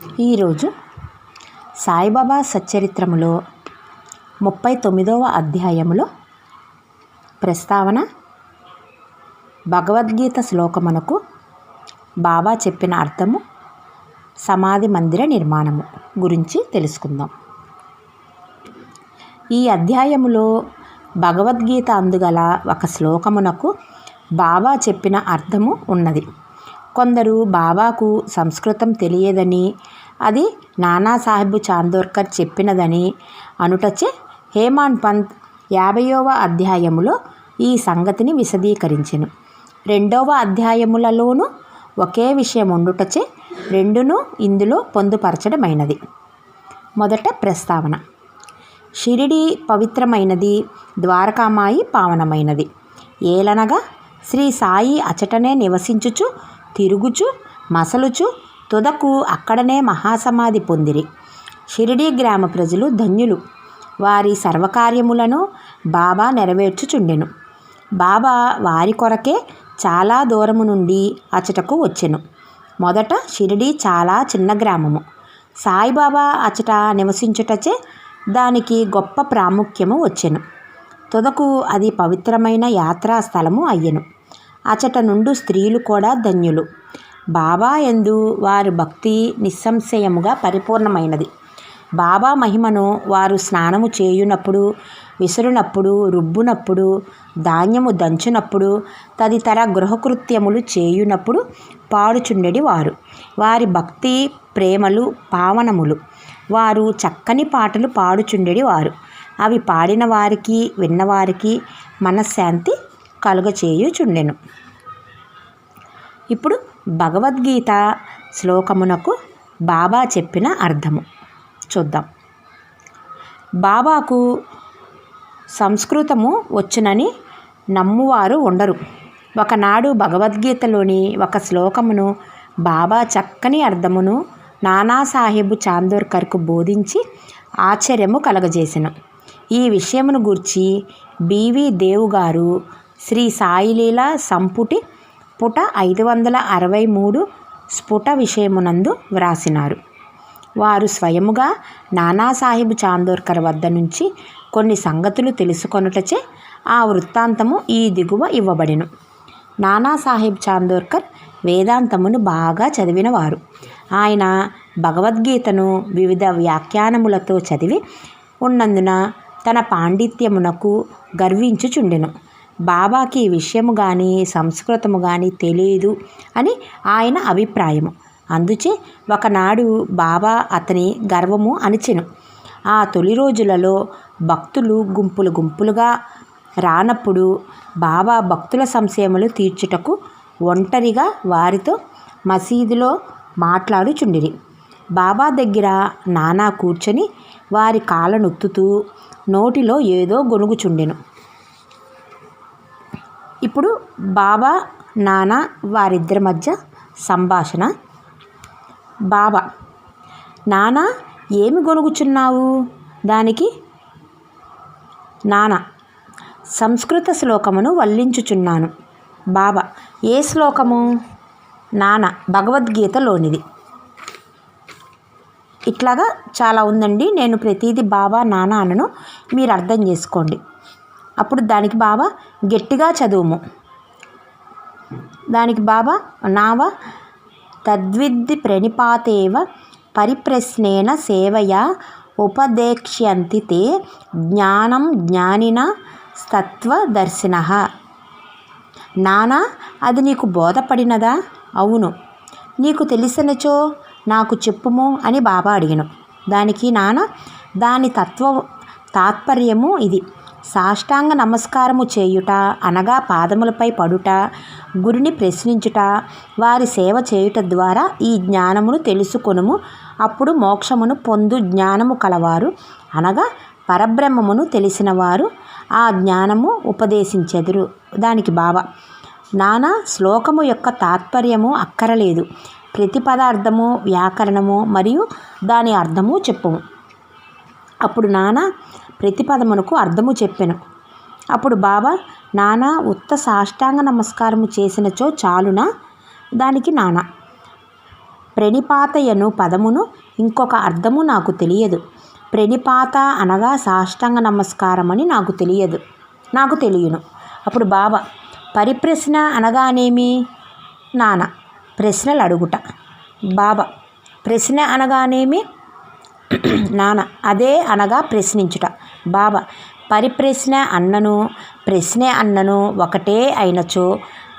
ఈరోజు సాయిబాబా సచ్చరిత్రములో ముప్పై తొమ్మిదవ అధ్యాయములో ప్రస్తావన భగవద్గీత శ్లోకమునకు బాబా చెప్పిన అర్థము సమాధి మందిర నిర్మాణము గురించి తెలుసుకుందాం. ఈ అధ్యాయములో భగవద్గీత అందుగల ఒక శ్లోకమునకు బాబా చెప్పిన అర్థము ఉన్నది. కొందరు బాబాకు సంస్కృతం తెలియదని అది నానాసాహెబ్ చాందోర్కర్ చెప్పినదని అనుటచే హేమాన్ పంత్ యాభైవ అధ్యాయములో ఈ సంగతిని విశదీకరించెను. రెండవ అధ్యాయములలోనూ ఒకే విషయం ఉండుటచే రెండును ఇందులో పొందుపరచడమైనది. మొదట ప్రస్తావన. షిరిడి పవిత్రమైనది ద్వారకామాయి పావనమైనది. ఏలనగా శ్రీ సాయి అచటనే నివసించుచు తిరుగుచు మసలుచు తుదకు అక్కడనే మహాసమాధి పొందిరి. షిరిడి గ్రామ ప్రజలు ధన్యులు. వారి సర్వకార్యములను బాబా నెరవేర్చుచుండెను. బాబా వారి కొరకే చాలా దూరము నుండి అచటకు వచ్చెను. మొదట షిరిడి చాలా చిన్న గ్రామము. సాయిబాబా అచట నివసించుటచే దానికి గొప్ప ప్రాముఖ్యము వచ్చెను. తుదకు అది పవిత్రమైన యాత్రా స్థలము అయ్యెను. అచట నుండు స్త్రీలు కూడా ధన్యులు. బాబా ఎందు వారి భక్తి నిస్సంశయముగా పరిపూర్ణమైనది. బాబా మహిమను వారు స్నానము చేయునప్పుడు విసురునప్పుడు రుబ్బునప్పుడు ధాన్యము దంచునప్పుడు తదితర గృహకృత్యములు చేయునప్పుడు పాడుచుండెడి వారు. వారి భక్తి ప్రేమలు పావనములు. వారు చక్కని పాటలు పాడుచుండెడి వారు. అవి పాడిన వారికి విన్నవారికి మనశ్శాంతి కలుగచేయుచుండెను ఇప్పుడు భగవద్గీత శ్లోకమునకు బాబా చెప్పిన అర్థము. చూద్దాం. బాబాకు సంస్కృతము వచ్చునని నమ్మువారు ఉండరు. ఒకనాడు భగవద్గీతలోని ఒక శ్లోకమును బాబా చక్కని అర్థమును నానాసాహెబు చాందోర్కర్కు బోధించి ఆశ్చర్యము కలగజేసెను. ఈ విషయమును గూర్చి బివి దేవు గారు శ్రీ సాయిలీల సంపుటి పుట ఐదు వందల అరవై మూడు స్ఫుట విషయమునందు వ్రాసినారు. వారు స్వయముగా నానాసాహెబ్ చాందోర్కర్ వద్ద నుంచి కొన్ని సంగతులు తెలుసుకొనుటచే ఆ వృత్తాంతము ఈ దిగువ ఇవ్వబడిను. నానాసాహెబ్ చాందోర్కర్ వేదాంతమును బాగా చదివినవారు. ఆయన భగవద్గీతను వివిధ వ్యాఖ్యానములతో చదివి ఉన్నందున తన పాండిత్యమునకు గర్వించుచుండెను. బాబాకి ఈ విషయము కానీ సంస్కృతము కానీ తెలియదు అని ఆయన అభిప్రాయము. అందుచే ఒకనాడు బాబా అతని గర్వము అణిచెను ఆ తొలి రోజులలో భక్తులు గుంపులు గుంపులుగా రానప్పుడు బాబా భక్తుల సంశయములు తీర్చుటకు ఒంటరిగా వారితో మసీదులో మాట్లాడుచుండిరి. బాబా దగ్గర నానా కూర్చొని వారి కాళ్ళనొత్తుతూ నోటిలో ఏదో గొనుగుచుండెను ఇప్పుడు బాబా నాన్న వారిద్దరి మధ్య సంభాషణ. బాబా నాన్న ఏమి గొనుగుచున్నావు? దానికి నాన్న సంస్కృత శ్లోకమును వల్లించుచున్నాను. బాబా ఏ శ్లోకము? నాన్న భగవద్గీతలోనిది. ఇట్లాగా చాలా ఉందండి. నేను ప్రతిదీ బాబా నాన్న అనను. మీరు అర్థం చేసుకోండి. అప్పుడు దానికి బాబా గట్టిగా చదువుము. దానికి బాబా నావ తద్విద్ది ప్రణిపాతేవ పరిప్రశ్నేన సేవయా ఉపదేక్ష్యంతి తే జ్ఞానం జ్ఞానిన తత్వదర్శిన నానా అది నీకు బోధపడినదా? అవును. నీకు తెలిసినచో నాకు చెప్పుము అని బాబా అడిగిను. దానికి నాన్న దాని తత్వ తాత్పర్యము ఇది. సాష్టాంగ నమస్కారము చేయుట అనగా పాదములపై పడుట గురిని ప్రశ్నించుట వారి సేవ చేయుట ద్వారా ఈ జ్ఞానమును తెలుసుకొనుము. అప్పుడు మోక్షమును పొందు జ్ఞానము కలవారు. అనగా పరబ్రహ్మమును తెలిసిన వారు ఆ జ్ఞానము ఉపదేశించెదురు. దానికి బావ నానా శ్లోకము యొక్క తాత్పర్యము అక్కరలేదు. ప్రతి పదార్థము వ్యాకరణము మరియు దాని అర్థము చెప్పుము. అప్పుడు నాన్న ప్రతిపదమునకు అర్థము చెప్పెను. అప్పుడు బాబా నానా ఉత్త సాష్టాంగ నమస్కారము చేసినచో చాలునా? దానికి నాన్న ప్రణిపాతయను పదమును ఇంకొక అర్థము నాకు తెలియదు. ప్రణిపాత అనగా సాష్టాంగ నమస్కారం అని నాకు తెలియదు. నాకు తెలియను. అప్పుడు బాబా పరిప్రశ్న అనగానేమి? నానా ప్రశ్నలు అడుగుట. బాబా ప్రశ్న అనగానేమి? నాన్న అదే అనగా ప్రశ్నించుట. బాబా పరిప్రశ్న అన్నను ప్రశ్నే అన్నను ఒకటే అయినచో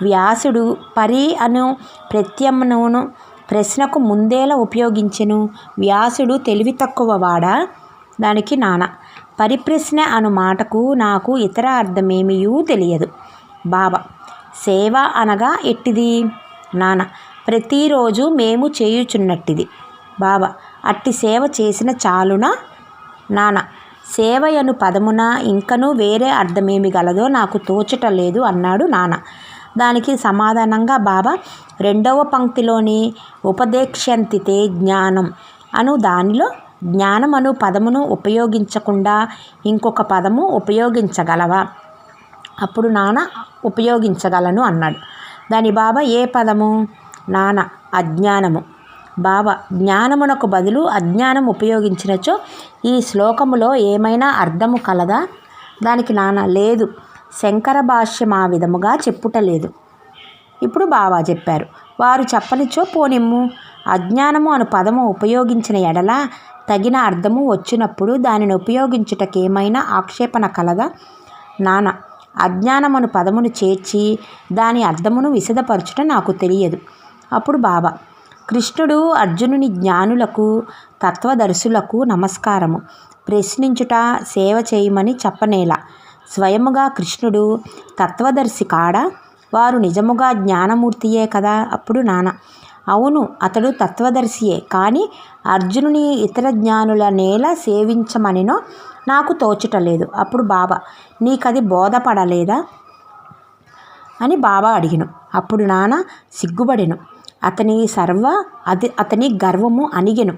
వ్యాసుడు పరి అను ప్రత్యమ్నును ప్రశ్నకు ముందేలా ఉపయోగించెను. వ్యాసుడు తెలివి తక్కువ వాడా దానికి నాన్న పరిప్రశ్న అను మాటకు నాకు ఇతర అర్థమేమియూ తెలియదు. బాబా సేవ అనగా ఎట్టిది? నాన్న ప్రతిరోజు మేము చేయుచున్నట్టిది. బాబా అట్టి సేవ చేసిన చాలునా? నాన్న సేవయను పదమున ఇంకనూ వేరే అర్థమేమి గలదో నాకు తోచట లేదు అన్నాడు నాన్న దానికి సమాధానంగా బాబా రెండవ పంక్తిలోని ఉపదేక్షంతితే జ్ఞానం అను దానిలో జ్ఞానం అను పదమును ఉపయోగించకుండా ఇంకొక పదము ఉపయోగించగలవా? అప్పుడు నాన్న ఉపయోగించగలను అన్నాడు. దాని బాబా ఏ పదము? నాన్న అజ్ఞానము. బాబా జ్ఞానమునకు బదులు అజ్ఞానం ఉపయోగించినచో ఈ శ్లోకములో ఏమైనా అర్థము కలదా? దానికి నాన్న లేదు. శంకర భాష్యం ఆ విధముగా చెప్పుటలేదు. ఇప్పుడు బావా చెప్పారు. వారు చెప్పనిచో పోనిమ్ము. అజ్ఞానము అను పదము ఉపయోగించిన ఎడల తగిన అర్థము వచ్చినప్పుడు దానిని ఉపయోగించుటకేమైనా ఆక్షేపణ కలదా? నాన్న అజ్ఞానమను పదమును చేర్చి దాని అర్థమును విశదపరచుట నాకు తెలియదు. అప్పుడు బాబా కృష్ణుడు అర్జునుని జ్ఞానులకు తత్వదర్శులకు నమస్కారము. ప్రశ్నించుట సేవ చేయమని చెప్పనేలా. స్వయముగా కృష్ణుడు తత్వదర్శి కాడా? వారు నిజముగా జ్ఞానమూర్తియే కదా? అప్పుడు నాన్న అవును అతడు తత్వదర్శియే. కానీ అర్జునుని ఇతర జ్ఞానుల నేల సేవించమనినో నాకు తోచుటలేదు. అప్పుడు బాబా నీకది బోధపడలేదా? అని బాబా అడిగిను. అప్పుడు నాన్న సిగ్గుపడెను. అతని సర్వ అది అతని గర్వము అణిగెను.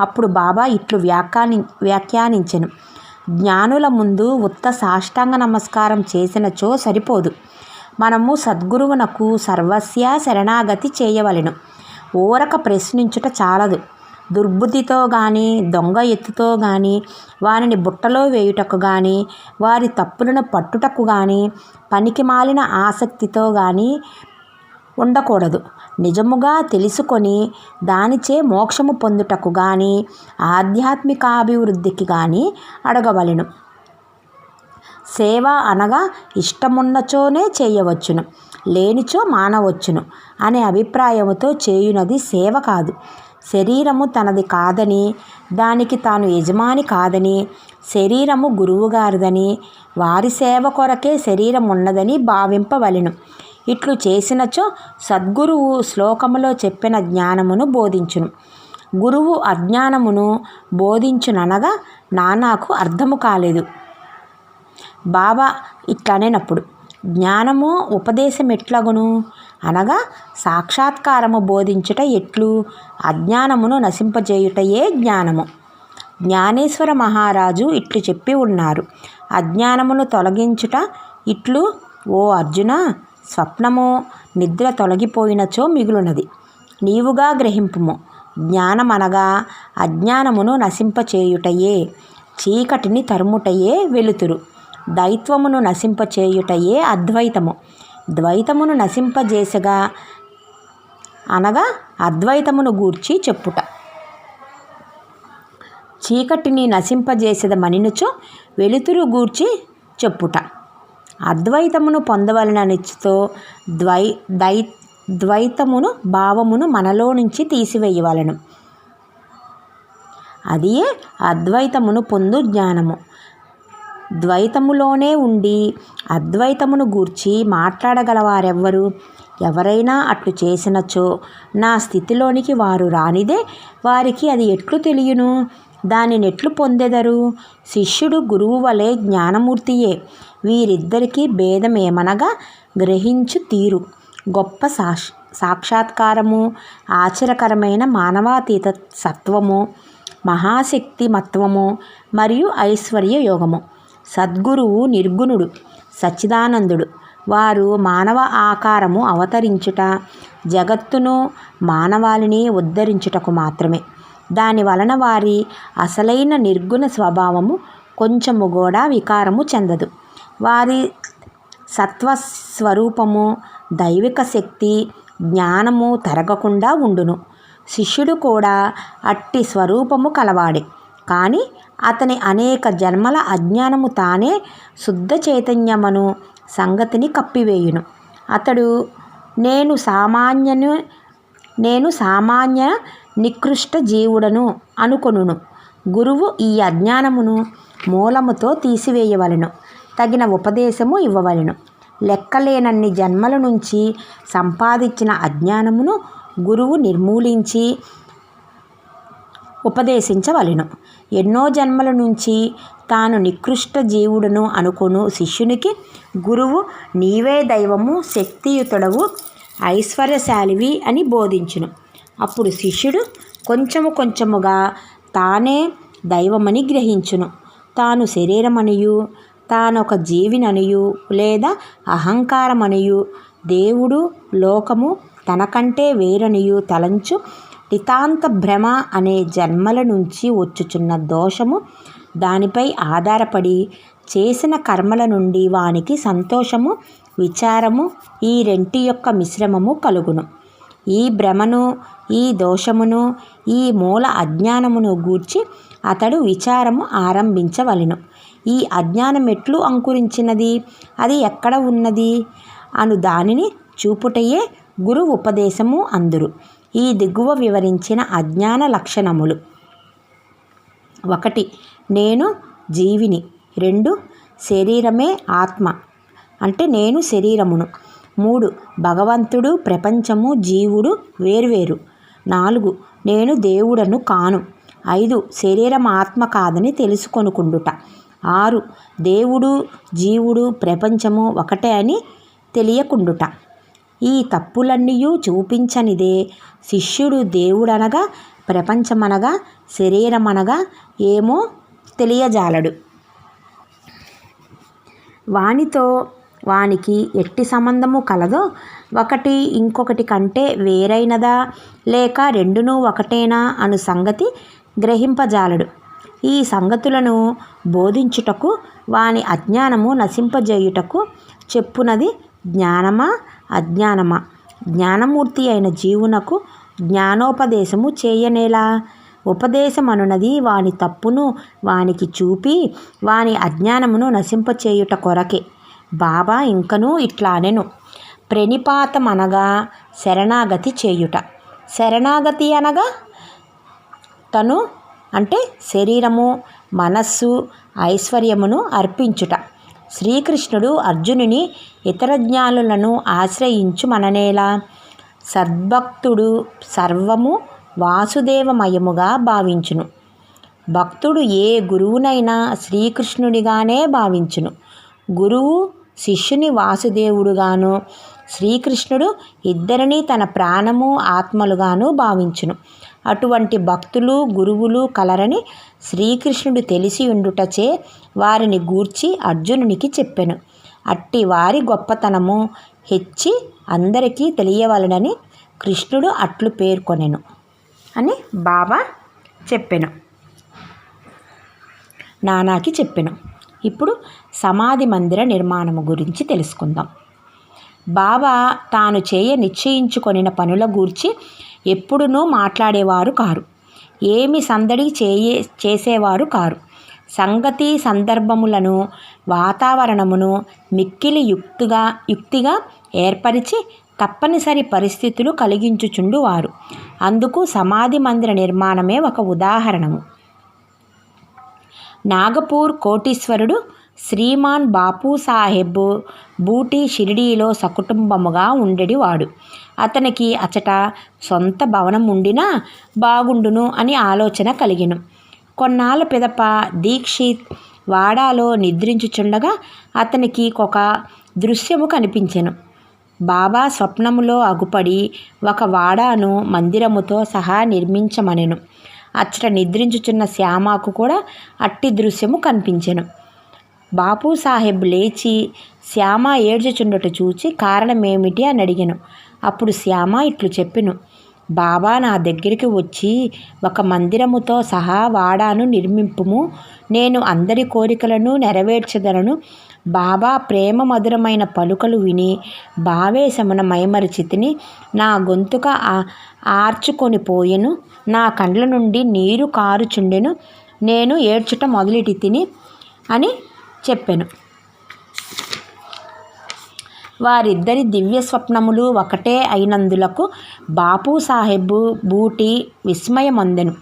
అప్పుడు బాబా ఇట్లు వ్యాఖ్యాని వ్యాఖ్యానించెను. జ్ఞానుల ముందు ఉత్త సాష్టాంగ నమస్కారం చేసినచో సరిపోదు. మనము సద్గురువునకు సర్వస్య శరణాగతి చేయవలెను. ఊరక ప్రశ్నించుట చాలదు. దుర్బుద్ధితో కానీ దొంగ ఎత్తుతో కానీ వారిని బుట్టలో వేయుటకు కానీ వారి తప్పులను పట్టుటకు కానీ పనికి మాలిన ఆసక్తితో కానీ ఉండకూడదు. నిజముగా తెలుసుకొని దానిచే మోక్షము పొందుటకు కానీ ఆధ్యాత్మికాభివృద్ధికి కానీ అడగవలెను. సేవ అనగా ఇష్టమున్నచోనే చేయవచ్చును లేనిచో మానవచ్చును అనే అభిప్రాయముతో చేయునది సేవ కాదు. శరీరము తనది కాదని దానికి తాను యజమాని కాదని శరీరము గురువుగారిదని వారి సేవ కొరకే శరీరం ఉన్నదని భావింపవలెను. ఇట్లు చేసినచో సద్గురువు శ్లోకములో చెప్పిన జ్ఞానమును బోధించును. గురువు అజ్ఞానమును బోధించుననగా నానాకు అర్థము కాలేదు. బాబా ఇట్లనేనప్పుడు జ్ఞానము ఉపదేశం ఎట్లగును అనగా సాక్షాత్కారము బోధించుట ఎట్లు? అజ్ఞానమును నశింపజేయుటయే జ్ఞానము. జ్ఞానేశ్వర మహారాజు ఇట్లు చెప్పి ఉన్నారు. అజ్ఞానమును తొలగించుట ఇట్లు ఓ అర్జున? స్వప్నము నిద్ర తొలగిపోయినచో మిగులునది. నీవుగా గ్రహింపుము. జ్ఞానమనగా అజ్ఞానమును నశింపచేయుటయే చీకటిని తరుముటయే వెలుతురు. దైత్వమును నశింపచేయుటయే అద్వైతము. ద్వైతమును నశింపజేసగా అనగా అద్వైతమును గూర్చి చెప్పుట. చీకటిని నశింపజేసదమనినుచో వెలుతురు గూర్చి చెప్పుట. అద్వైతమును పొందవలననిచ్చుతో ద్వై దై ద్వైతమును భావమును మనలో నుంచి తీసివేయవలను. అదియే అద్వైతమును పొందు జ్ఞానము. ద్వైతములోనే ఉండి అద్వైతమును గూర్చి మాట్లాడగలవారెవ్వరు? ఎవరైనా అట్లు చేసినచో నా స్థితిలోనికి వారు రానిదే? వారికి అది ఎట్లు తెలియను? దానిని ఎట్లు పొందెదరు? శిష్యుడు గురువు వలె జ్ఞానమూర్తియే. వీరిద్దరికీ భేదమేమనగా గ్రహించు తీరు. గొప్ప సాక్ష సాక్షాత్కారము ఆశ్చర్యకరమైన మానవాతీత సత్వము మహాశక్తి మత్వము మరియు ఐశ్వర్య యోగము. సద్గురువు నిర్గుణుడు సచ్చిదానందుడు. వారు మానవ ఆకారము అవతరించుట జగత్తును మానవాళిని ఉద్ధరించుటకు మాత్రమే. దాని వలన వారి అసలైన నిర్గుణ స్వభావము కొంచెము కూడా వికారము చెందదు. వారి సత్వస్వరూపము దైవిక శక్తి జ్ఞానము తరగకుండా ఉండును. శిష్యుడు కూడా అట్టి స్వరూపము కలవాడే. కానీ అతని అనేక జన్మల అజ్ఞానము తానే శుద్ధ చైతన్యమను సంగతిని కప్పివేయును. అతడు నేను సామాన్యను నేను సామాన్య నికృష్ట జీవుడను అనుకొనును. గురువు ఈ అజ్ఞానమును మూలముతో తీసివేయవలెను. తగిన ఉపదేశము ఇవ్వవలెను. లెక్కలేనన్ని జన్మల నుంచి సంపాదించిన అజ్ఞానమును గురువు నిర్మూలించి ఉపదేశించవలెను. ఎన్నో జన్మల నుంచి తాను నికృష్ట జీవుడును అనుకొను శిష్యునికి గురువు నీవే దైవము శక్తియుతుడవు ఐశ్వర్యశాలివి అని బోధించును. అప్పుడు శిష్యుడు కొంచెము కొంచెముగా తానే దైవమని గ్రహించును. తాను శరీరమనియు తానొక జీవిననియు లేదా అహంకారమనియు. దేవుడు లోకము తనకంటే వేరనియు తలంచు నితాంత భ్రమ అనే జన్మల నుంచి వచ్చుచున్న దోషము దానిపై ఆధారపడి చేసిన కర్మల నుండి వానికి సంతోషము విచారము ఈ రెంటి యొక్క మిశ్రమము కలుగును. ఈ భ్రమను ఈ దోషమును ఈ మూల అజ్ఞానమును గూర్చి అతడు విచారము ఆరంభించవలెను. ఈ అజ్ఞానం ఎట్లు అంకురించినది? అది ఎక్కడ ఉన్నది? అను దానిని చూపుటయే గురు ఉపదేశము అందురు. ఈ దిగువ వివరించిన అజ్ఞాన లక్షణములు. ఒకటి నేను జీవిని. రెండు శరీరమే ఆత్మ. అంటే నేను శరీరమును. మూడు భగవంతుడు ప్రపంచము జీవుడు వేరువేరు. నాలుగు నేను దేవుడను కాను. ఐదు శరీరం ఆత్మ కాదని తెలుసుకొనుకుండుట. ఆరు. దేవుడు జీవుడు ప్రపంచము ఒకటే అని తెలియకుండుట. ఈ తప్పులన్నీ చూపించనిదే. శిష్యుడు దేవుడనగా ప్రపంచమనగా శరీరమనగా ఏమో తెలియజాలడు. వానితో వానికి ఎట్టి సంబంధము కలదో ఒకటి ఇంకొకటి కంటే వేరైనదా లేక రెండునూ ఒకటేనా అను సంగతి గ్రహింపజాలడు. ఈ సంగతులను బోధించుటకు వాని అజ్ఞానము నశింపజేయుటకు చెప్పునది జ్ఞానమా? అజ్ఞానమా. జ్ఞానమూర్తి అయిన జీవునకు జ్ఞానోపదేశము చేయనేలా? ఉపదేశమనున్నది వాని తప్పును వానికి చూపి వాని అజ్ఞానమును నశింపచేయుట కొరకే. బాబా ఇంకనూ ఇట్లానెను. ప్రణిపాతమనగా శరణాగతి చేయుట. శరణాగతి అనగా తను అంటే శరీరము మనస్సు ఐశ్వర్యమును అర్పించుట. శ్రీకృష్ణుడు అర్జునుని ఇతర జ్ఞానులను ఆశ్రయించు మననేలా? సద్భక్తుడు సర్వము వాసుదేవమయముగా భావించును. భక్తుడు ఏ గురువునైనా శ్రీకృష్ణుడిగానే భావించును. గురువు శిష్యుని వాసుదేవుడుగాను శ్రీకృష్ణుడు ఇద్దరిని తన ప్రాణము ఆత్మలుగాను భావించును. అటువంటి భక్తులు గురువులు కలరని శ్రీకృష్ణుడు తెలిసి ఉండుటచే వారిని గూర్చి అర్జునునికి చెప్పెను. అట్టి వారి గొప్పతనము హెచ్చి అందరికీ తెలియవలనని కృష్ణుడు అట్లు పేర్కొనెను అని బాబా చెప్పెను. నానాకి చెప్పెను. ఇప్పుడు సమాధి మందిర నిర్మాణము గురించి తెలుసుకుందాం. బాబా తాను చేయ నిశ్చయించుకొనిన పనుల గూర్చి ఎప్పుడునూ మాట్లాడేవారు కారు. ఏమి సందడి చేయే చేసేవారు కారు. సంగతి సందర్భములను వాతావరణమును మిక్కిలి యుక్తిగా యుక్తిగా ఏర్పరిచి తప్పనిసరి పరిస్థితులు కలిగించుచుండు వారు. అందుకు సమాధి మందిర నిర్మాణమే ఒక ఉదాహరణము. నాగపూర్ కోటీశ్వరుడు శ్రీమాన్ బాపు సాహెబ్ బూటి షిరిడీలో సకుటుంబముగా ఉండేవాడు అతనికి అచట సొంత భవనం ఉండినా బాగుండును అని ఆలోచన కలిగెను. కొన్నాళ్ళ పిదప దీక్షిత్ వాడాలో నిద్రించుచుండగా అతనికి ఒక దృశ్యము కనిపించెను. బాబా స్వప్నములో అగుపడి ఒక వాడాను మందిరముతో సహా నిర్మించమనెను. అచ్చట నిద్రించుచున్న శ్యామకు కూడా అట్టి దృశ్యము కనిపించెను. బాపు సాహెబ్ లేచి శ్యామ ఏడ్చుచుండట చూచి కారణమేమిటి అని అడిగాను. అప్పుడు శ్యామ ఇట్లు చెప్పెను బాబా నా దగ్గరికి వచ్చి ఒక మందిరముతో సహా వాడాను నిర్మింపుము. నేను అందరి కోరికలను నెరవేర్చదలను. బాబా ప్రేమ మధురమైన పలుకలు విని భావేశమున మైమరిచితిని నా గొంతుక ఆర్చుకొని పోయెను. నా కండ్ల నుండి నీరు కారుచుండెను. నేను ఏడ్చుట మొదలెటి తిని అని చెప్పాను. వారిద్దరి దివ్య స్వప్నములు ఒకటే అయినందులకు బాపు సాహెబు బూటి విస్మయమందెను.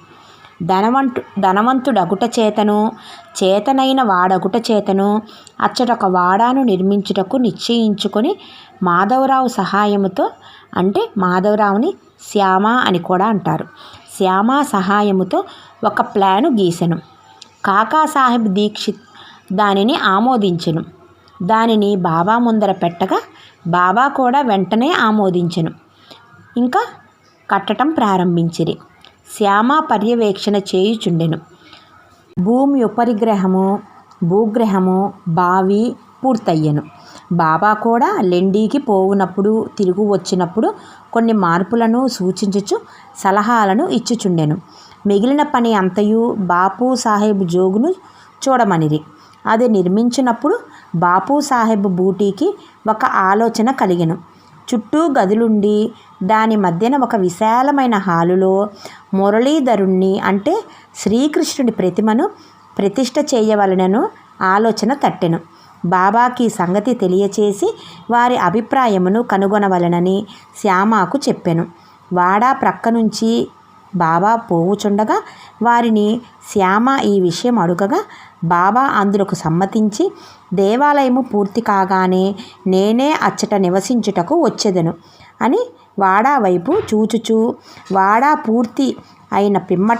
ధనవంతు ధనవంతుడగుట చేతను చేతనైన వాడగుట చేతను అచ్చటొక వాడాను నిర్మించుటకు నిశ్చయించుకొని మాధవరావు సహాయముతో అంటే మాధవరావుని శ్యామ అని కూడా అంటారు. శ్యామ సహాయముతో ఒక ప్లాను గీసెను. కాకాసాహెబ్ దీక్షిత్ దానిని ఆమోదించెను. దానిని బాబా ముందర పెట్టగా బాబా కూడా వెంటనే ఆమోదించెను. ఇంకా కట్టటం ప్రారంభించిరి. శ్యామ పర్యవేక్షణ చేయుచుండెను. భూమి ఉపరిగ్రహము భూగ్రహము బావి పూర్తయ్యను. బాబా కూడా లెండీకి పోవునప్పుడు తిరుగు వచ్చినప్పుడు కొన్ని మార్పులను సూచించుచు సలహాలను ఇచ్చుచుండెను. మిగిలిన పని అంతయు బాపు సాహెబ్ జోగును చూడమనిరి. అది నిర్మించినప్పుడు బాపు సాహెబ్ బూటీకి ఒక ఆలోచన కలిగను. చుట్టూ గదులుండి దాని మధ్యన ఒక విశాలమైన హాలులో మురళీధరుణ్ణి అంటే శ్రీకృష్ణుడి ప్రతిమను ప్రతిష్ట చేయవలనను ఆలోచన తట్టెను. బాబాకి సంగతి తెలియచేసి వారి అభిప్రాయమును కనుగొనవలనని శ్యామాకు చెప్పెను. వాడా ప్రక్క నుంచి బాబా పోవుచుండగా వారిని శ్యామ ఈ విషయం అడుగగా బాబా అందులకు సమ్మతించి దేవాలయము పూర్తి కాగానే నేనే అచ్చట నివసించుటకు వచ్చెదను అని వాడా వైపు చూచుచూ వాడా పూర్తి అయిన పిమ్మట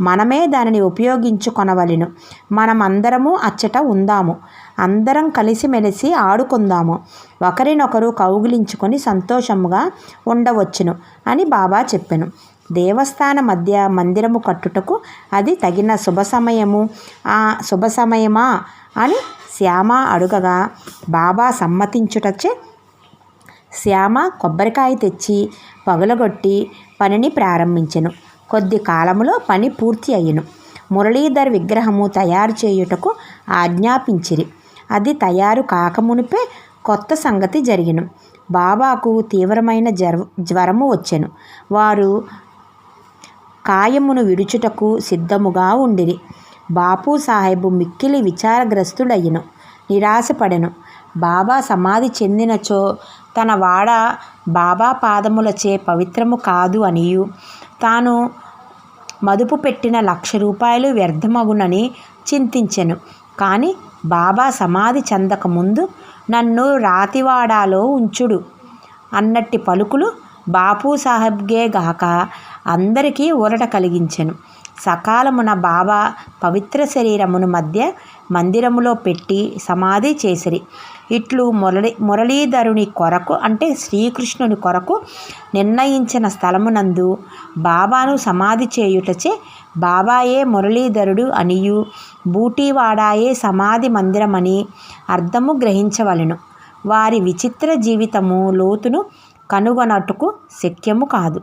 మనమే దానిని ఉపయోగించుకొనవలెను. మనమందరము అచ్చట ఉందాము. అందరం కలిసిమెలిసి ఆడుకుందాము. ఒకరినొకరు కౌగిలించుకొని సంతోషముగా ఉండవచ్చును అని బాబా చెప్పెను. దేవస్థాన మధ్య మందిరము కట్టుటకు అది తగిన శుభ సమయము. ఆ శుభ సమయమా? అని శ్యామ అడుగగా బాబా సమ్మతించుటచే శ్యామ కొబ్బరికాయ తెచ్చి పగలగొట్టి పనిని ప్రారంభించెను. కొద్ది కాలములో పని పూర్తి అయ్యను. మురళీధర్ విగ్రహము తయారు చేయుటకు ఆజ్ఞాపించిరి. అది తయారు కాకమునిపే కొత్త సంగతి జరిగిను. బాబాకు తీవ్రమైన జ్వర జ్వరము వచ్చెను. వారు కాయమును విడుచుటకు సిద్ధముగా ఉండిరి. బాపు సాహెబు మిక్కిలి విచారగ్రస్తుడయ్యను. నిరాశపడెను. బాబా సమాధి చెందినచో తన వాడ బాబా పాదములచే పవిత్రము కాదు అనియు. తాను మదుపు పెట్టిన లక్ష రూపాయలు వ్యర్థమగునని చింతించెను. కానీ బాబా సమాధి చెందకముందు నన్ను రాతివాడాలో ఉంచుడు. అన్నట్టి పలుకులు బాపు సాహెబ్గే గాక అందరికీ ఊరట కలిగించెను. సకాలమున బాబా పవిత్ర శరీరమును మధ్య మందిరములో పెట్టి సమాధి చేసిరి. ఇట్లు మురళి మురళీధరుని కొరకు అంటే శ్రీకృష్ణుని కొరకు నిర్ణయించిన స్థలమునందు బాబాను సమాధి చేయుటచే బాబాయే మురళీధరుడు అనియు బూటీవాడాయే సమాధి మందిరమని అర్థము గ్రహించవలెను. వారి విచిత్ర జీవితము లోతును కనుగొనటుకు శక్యము కాదు.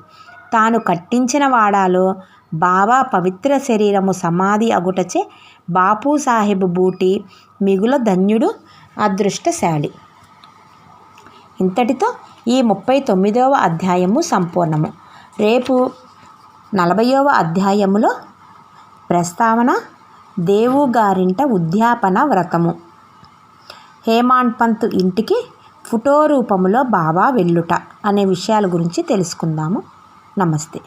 తాను కట్టించిన వాడాలో బాబా పవిత్ర శరీరము సమాధి అగుటచే బాపు సాహెబ్ బూటి మిగుల ధన్యుడు అదృష్టశాలి. ఇంతటితో ఈ ముప్పై తొమ్మిదవ అధ్యాయము సంపూర్ణము. రేపు నలభైవ అధ్యాయములో ప్రస్తావన దేవు గారింట ఉద్యాపన వ్రతము. హేమాండ్ పంత్ ఇంటికి ఫోటో రూపంలో బాబా వెళ్ళుట అనే విషయాల గురించి తెలుసుకుందాము. నమస్తే.